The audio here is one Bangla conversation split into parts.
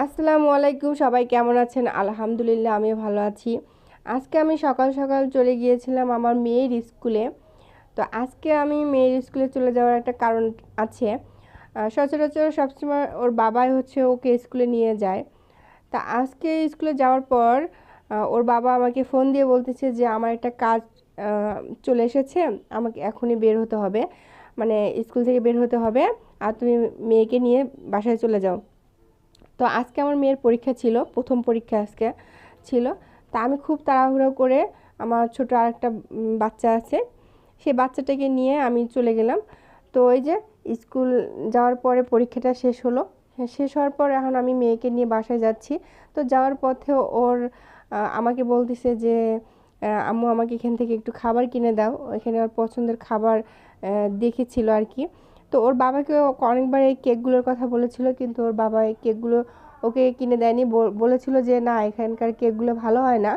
আসসালামু আলাইকুম, সবাই কেমন আছেন? আলহামদুলিল্লাহ আমি ভালো আছি। আজকে আমি সকাল সকাল চলে গিয়েছিলাম আমার মেয়ের স্কুলে। তো আজকে আমি মেয়ের স্কুলে চলে যাওয়ার একটা কারণ আছে। সচরাচর সবসময় ওর বাবাই হচ্ছে ওকে স্কুলে নিয়ে যায়। তা আজকে স্কুলে যাওয়ার পর ওর বাবা আমাকে ফোন দিয়ে বলতেছে যে, আমার একটা কাজ চলে এসেছে, আমাকে এখনই বের হতে হবে। মানে স্কুল থেকে বের হতে হবে, আর তুমি মেয়েকে নিয়ে বাসায় চলে যাও। তো আজকে আমার মেয়ের পরীক্ষা ছিল প্রথম পরীক্ষা আজকে ছিল। তা আমি খুব তাড়াহুড়ো করে আমার ছোট আরেকটা বাচ্চা আছে সেই বাচ্চাটাকে নিয়ে আমি চলে গেলাম। তো ওই যে স্কুল যাওয়ার পরে পরীক্ষাটা শেষ হলো। হ্যাঁ, শেষ হওয়ার পর এখন আমি মেয়েকে নিয়ে বাসায় যাচ্ছি। তো যাওয়ার পথে ওর আমাকে বলতেছে যে আম্মু আমাকে এখান থেকে একটু খাবার কিনে দাও। এখানে ওর পছন্দের খাবার দেখেছিল আর কি। তো ওর বাবাকে অনেকবার এই কেকগুলোর কথা বলেছিল, কিন্তু ওর বাবা এই কেকগুলো ওকে কিনে দেয়নি। বলেছিল যে না, এখানকার কেকগুলো ভালো হয় না।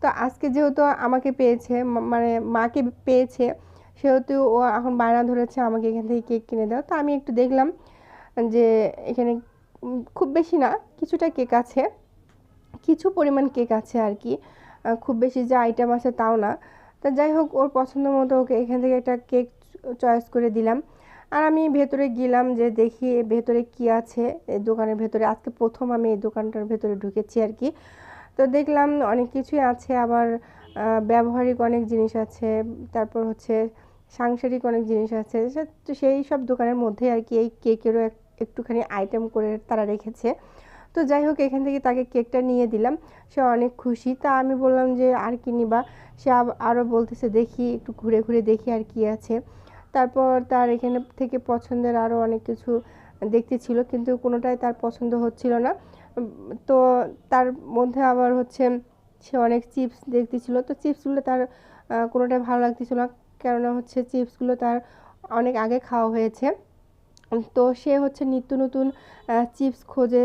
তো আজকে যেহেতু আমাকে পেয়েছে মানে মাকে পেয়েছে, সেহেতু ও এখন বায়না ধরেছে, আমাকে এখান থেকে কেক কিনে দাও। তো আমি একটু দেখলাম যে এখানে খুব বেশি না, কিছুটা কেক আছে। কিছু পরিমাণ কেক আছে আর কি। খুব বেশি যে আইটেম আছে তাও না। তা যাই হোক, ওর পছন্দ মতো ওকে এখান থেকে একটা কেক চয়েস করে দিলাম। আর আমি ভেতরে গেলাম যে দেখি ভেতরে কি আছে। এই দোকানের ভেতরে, আজকে প্রথম আমি এই দোকানটার ভেতরে ঢুকেছি আর কি। তো দেখলাম অনেক কিছুই আছে, আবার ব্যবহারিক অনেক জিনিস আছে, তারপর হচ্ছে সাংসারিক অনেক জিনিস আছে। তো সেই সব দোকানের মধ্যে আর কি এই কেকেরও একটুখানি আইটেম করে তারা রেখেছে। তো যাই হোক, এখান থেকে তাকে কেকটা নিয়ে দিলাম। সে অনেক খুশি। তা আমি বললাম যে, আর কি নিবা? সে আরও বলতেছে, দেখি, একটু ঘুরে ঘুরে দেখি আর কি আছে। তারপর তার এখানে থেকে পছন্দের আরও অনেক কিছু দেখতে ছিল, কিন্তু কোনোটাই তার পছন্দ হচ্ছিল না। তো তার মধ্যে আবার হচ্ছে সে অনেক চিপস দেখতেছিল তো চিপসগুলো তার কোনোটাই ভালো লাগতেছিল না। কেননা হচ্ছে চিপসগুলো তার অনেক আগে খাওয়া হয়েছে। তো সে হচ্ছে নিত্য নতুন চিপস খোঁজে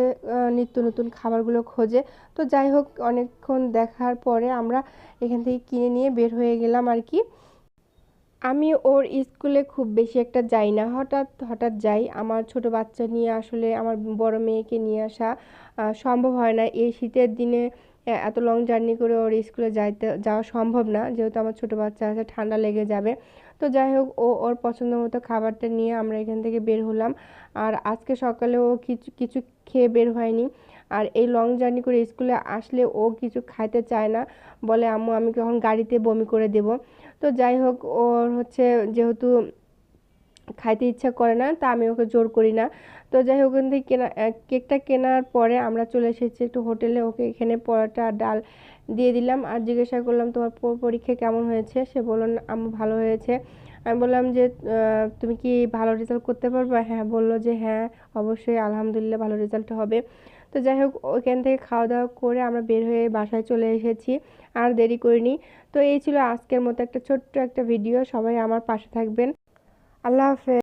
নিত্য নতুন খাবারগুলো খোঁজে। তো যাই হোক, অনেকক্ষণ দেখার পরে আমরা এখান থেকে কিনে নিয়ে বের হয়ে গেলাম আর কি। আমি ওর স্কুলে খুব বেশি একটা যাই না। হঠাৎ হঠাৎ যাই। আমার ছোট বাচ্চা নিয়ে আসলে আমার বড় মেয়েকে নিয়ে আসা সম্ভব হয় না। এই শীতের দিনে এত লং জার্নি করে ওর স্কুলে যাইতে, যাওয়া সম্ভব না। যেহেতু আমার ছোট বাচ্চা আছে, ঠান্ডা লেগে যাবে। তো যাই হোক, ও, ওর পছন্দ মতো খাবারটা নিয়ে আমরা এখান থেকে বের হলাম। আর আজকে সকালে ও কিছু কিছু খেয়ে বের হয়নি। আর এই লং জার্নি করে স্কুলে আসলে ও কিছু খাইতে চায় না, বলে, আম্মু, আমি কখন গাড়িতে বমি করে দেব? তো যাই হোক, ওর হচ্ছে যেহেতু খাইতে ইচ্ছা করে না, তা আমি ওকে জোর করি না। তো যাই হোক, ওখান থেকে কেনা কেকটা কেনার পরে আমরা চলে এসেছি একটু হোটেলে, ওকে এখানে পরোটা, ডাল দিয়ে দিলাম। আর জিজ্ঞাসা করলাম, তোমার পরীক্ষা কেমন হয়েছে? সে বলল, আম্মু, ভালো হয়েছে। আমি বললাম যে তুমি কি ভালো রেজাল্ট করতে পারবে? হ্যাঁ বলল যে হ্যাঁ অবশ্যই, আলহামদুলিল্লাহ, ভালো রেজাল্ট হবে। তো যাই হোক ওইখান থেকে খাওয়া দাওয়া করে আমরা বের হয়ে বাসায় চলে এসেছি। আর দেরি করিনি। তো এই ছিল আজকের মতো একটা ছোট্ট একটা ভিডিও সবাই আমার পাশে থাকবেন। আল্লাহ হাফেজ।